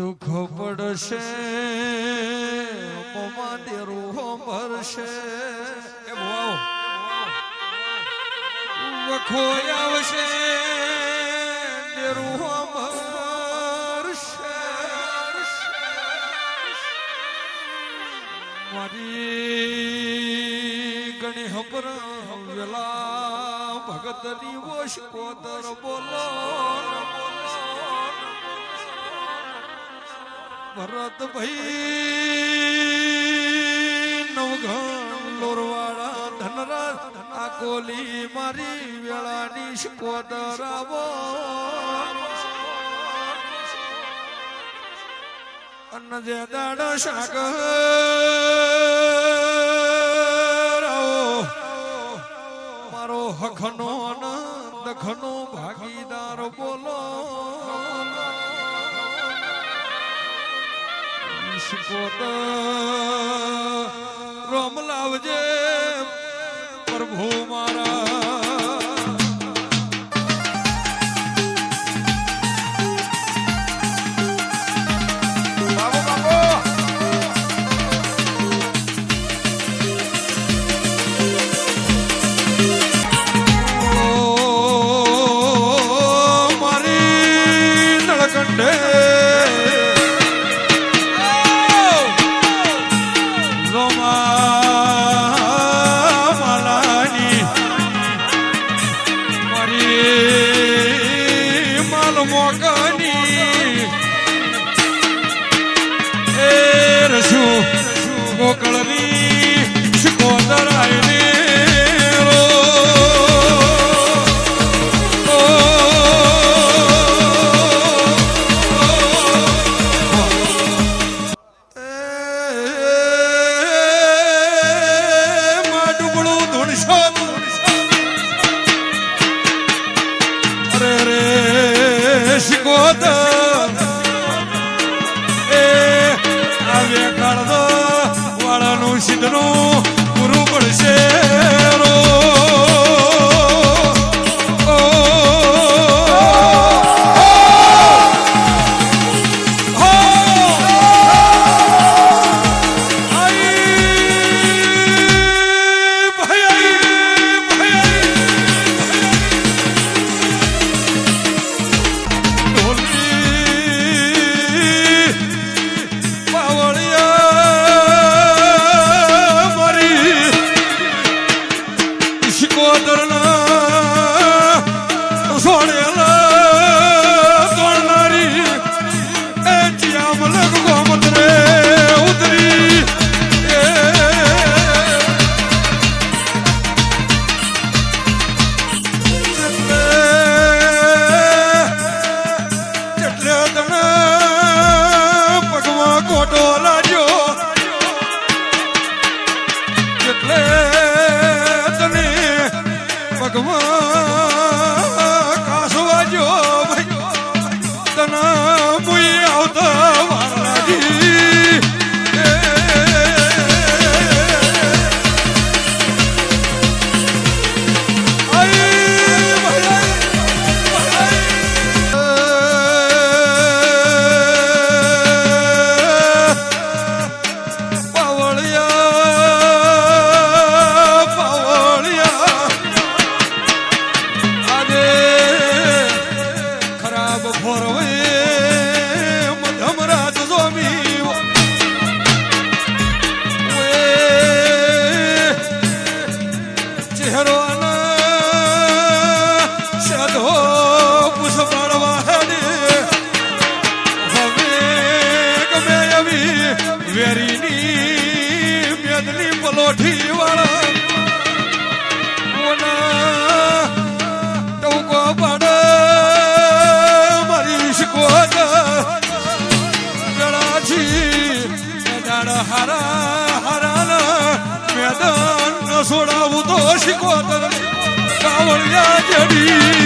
દુઃખ પડશે, અપમાન રૂહો ભરશે. વખો આવશે રૂહો ભરશે મારી ગણી હપર વેલા ભગતની વોશ કોતર બોલો. ભરત ભાઈ, નવઘણ લોરવાળા ધનરાજ, આ કોલી મારી વેળાની શકોદર આવો અન્ન જે દાડો શાક મારો હખનો દખનો ભાગીદાર બોલો. શિકોત રોમ લાવજે પ્રભુ મારા બાબુ ગોકળની શિકોદર આઈને રો Oh. મેદની પલોઠી વાળા કોના ટૌકો પાડે મારી શીખવત વેળાથી દાડ હારા હારા મેદાન સોડાવું તો શીખવત કાવડિયા જેડી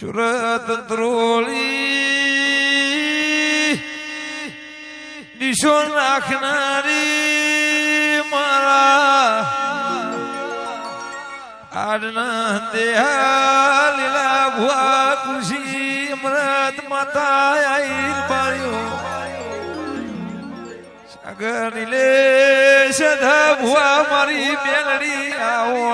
સુરત ત્રોળી દિશો નાખનારી મારા. આડના દેહા લીલા ભુઆ કૃષિ અમૃત માતા આઈ પાડ્યો. સાગર નીલે સધા ભુઆ મારી બેલડી આવો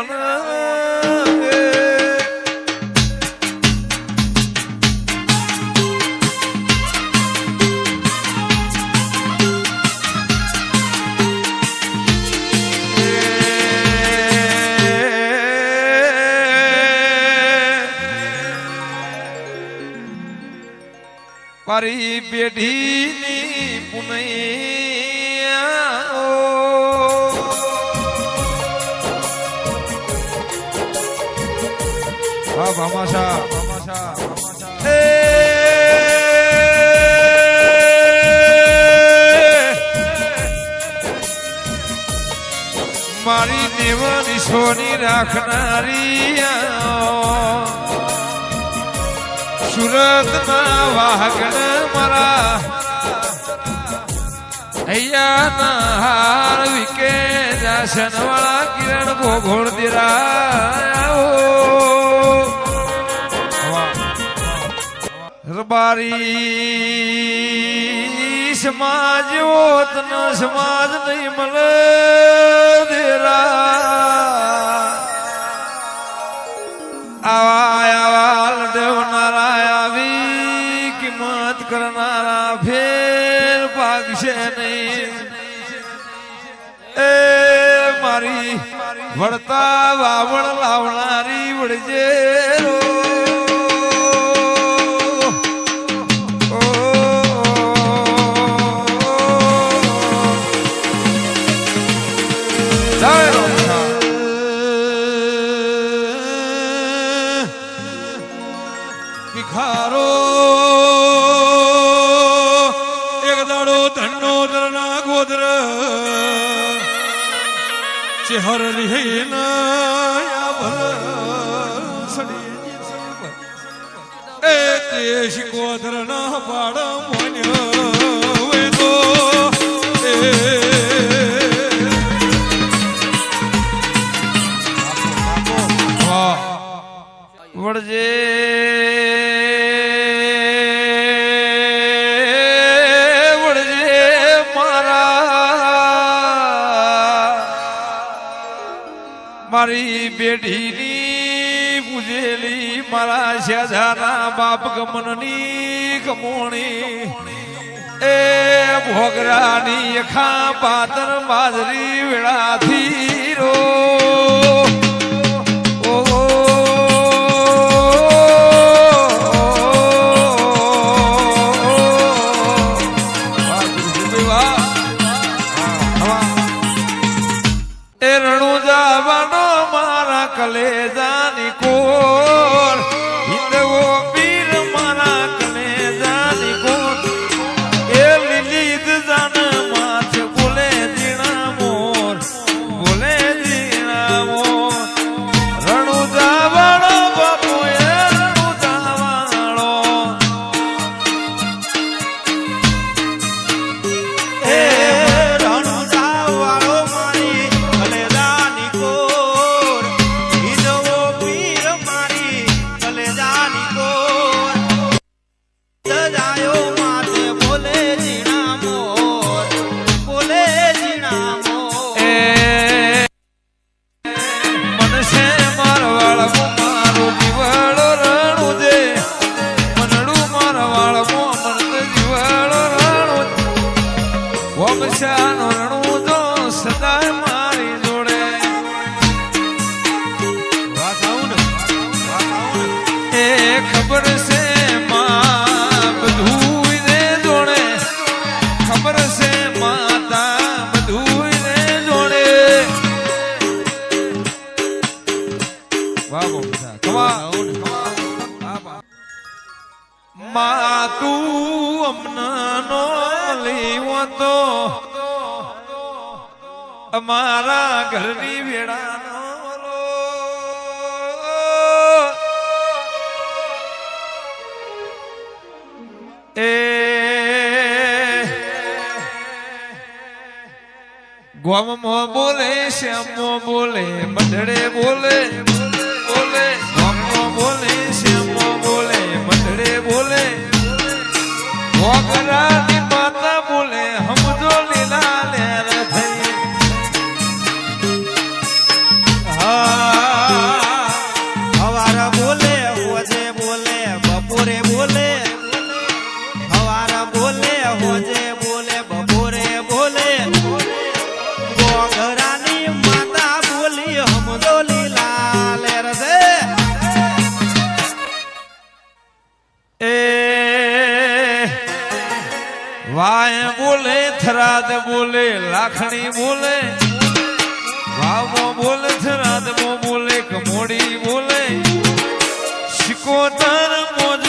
મારી પેઢીની પુનૈયા હા ભામાશા. ભામાશા મારી દેવની સોની રાખનારી સુરત ના વાહગણ મારા. હૈયાના હાર વિકે જાસન વાળા કિરણ ભોગોળ રબારી સમાજ ઓતન સમાજ નહીં મળે દેરા આવા આવા લડવનારા આવી કિંમત કરનારા ફેર ભાગશે નહીં. એ મારી વળતા વાવણ લાવનારી વળજે. ચેહર રિહીન એ દેશ ગોધરના પાડ મોન્યો મારી બેઢીની પૂજેલી મારા શેજાના બાપ ગમનની કમોણી. એ ભોગરાની ખા પાતર બાજરી વેળાથી તું અમનાનો લેવો તો અમારા ઘરની વેળાનો ગોમમાં બોલે શ્યામમાં બોલે મઢડે બોલે. રાત બોલે લાખણી બોલે ભાવો બોલે છે રાતમાં બોલે કમોડી બોલે શિકોતર મોજ